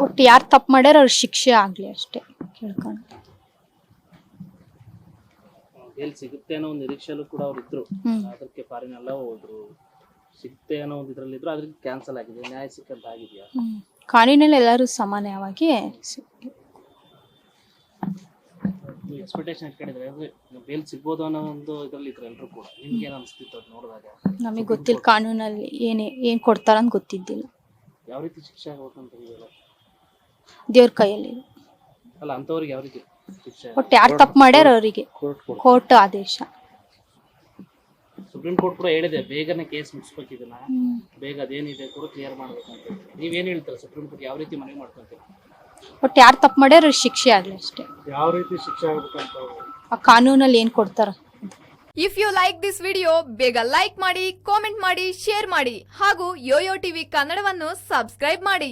ಒಟ್ಟು ಯಾರು ತಪ್ಪು ಮಾಡ್ಯಾರ ಅವ್ರ ಶಿಕ್ಷೆ ಆಗ್ಲಿ ಅಷ್ಟೇ ಕೇಳ್ಕೊಂಡು. ಎಲ್ಲಿ ಸಿಗುತ್ತೆ ಅನ್ನೋ ಒಂದು ನಿರೀಕ್ಷೆಯಲ್ಲೂ ಕೂಡ ಅವ್ರು ಇದ್ರು. ಹ್ಮ್. ಅದಕ್ಕೆ ಫಾರಿನ್ ಎಲ್ಲ ಹೋದ್ರು. ಸಿಗುತ್ತೆ ಅನ್ನೋ ಒಂದು ಇದ್ರಲ್ಲಿ ಇದ್ರು ಅದ್ರಿಗೆ ಕ್ಯಾನ್ಸಲ್ ಆಗಿದೆ. ನ್ಯಾಯ ಸಿಕ್ಕಂತ ಆಗಿದೆಯಾ ಹ್ಮ್. ಕಾನೂನಲ್ಲಿ ಎಲ್ಲರೂ ಸಮಾನವಾಗಿ. ನೀವು ಎಕ್ಸ್ಪೆಕ್ಟೇಷನ್ ಇಟ್ಕೊಂಡಿದ್ರೆ ಬೇಲ್ ಸಿಗ್ಬೋದು ಅನ್ನೋ ಒಂದು ಇದ್ರಲ್ಲಿ ಇದ್ರು ಎಲ್ಲರೂ ಕೂಡ. ನಿಮ್ಗೆ ಏನ್ ಅನಿಸ್ತಿತ್ತು ಅದು ನೋಡಿದಾಗ? ನಮಗೆ ಗೊತ್ತಿಲ್ಲ ಕಾನೂನಲ್ಲಿ ಏನೇ ಏನು ಕೊಡ್ತಾರಂತ ಗೊತ್ತಿದ್ದಿಲ್ಲ. ಯಾವ ರೀತಿ ಶಿಕ್ಷೆ ಆಗ್ಬೇಕಂತ ಇದೆಯಲ್ಲ ದೇವ್ರ ಕೈಯಲ್ಲಿ. ಅಲ್ಲ ಅಂಥವ್ರಿಗೆ ಯಾವ ರೀತಿ ಶಿಕ್ಷೆ? ಒಟ್ಟು ಯಾರು ತಪ್ಪು ಮಾಡ್ಯಾರ ಅವರಿಗೆ. ಕೋರ್ಟ್ ಆದೇಶ. ಸುಪ್ರೀಂ ಕೋರ್ಟ್ ಕೂಡ ಹೇಳಿದೆ ಬೇಗನೆ ಕೇಸ್ ಮುಗಿಸ್ಬೇಕು ಇದನ್ನ ಬೇಗ ಅದೇನಿದೆ ಕೂಡ ಕ್ಲಿಯರ್ ಮಾಡ್ಬೇಕಂತ ನೀವೇನ್ ಹೇಳ್ತಾರೆ ಸುಪ್ರೀಂ ಕೋರ್ಟ್ ಯಾವ ರೀತಿ ಮನವಿ ಮಾಡ್ಕೊಂತೀರಾ ಒಟ್ಟು ಯಾರು ತಪ್ಪು ಮಾಡ್ಯಾರ ಅವ್ರ ಶಿಕ್ಷೆ ಆಗಲಿ ಅಷ್ಟೇ. ಯಾವ ರೀತಿ ಶಿಕ್ಷೆ ಆಗ್ಬೇಕಂತ ಆ ಕಾನೂನಲ್ಲಿ ಏನು ಕೊಡ್ತಾರ. If you like this video ಬೇಗ ಲೈಕ್ ಮಾಡಿ ಕಾಮೆಂಟ್ ಮಾಡಿ ಶೇರ್ ಮಾಡಿ ಹಾಗೂ ಯೋಯೋ ಟಿವಿ ಕನ್ನಡವನ್ನು ಸಬ್ಸ್ಕ್ರೈಬ್ ಮಾಡಿ.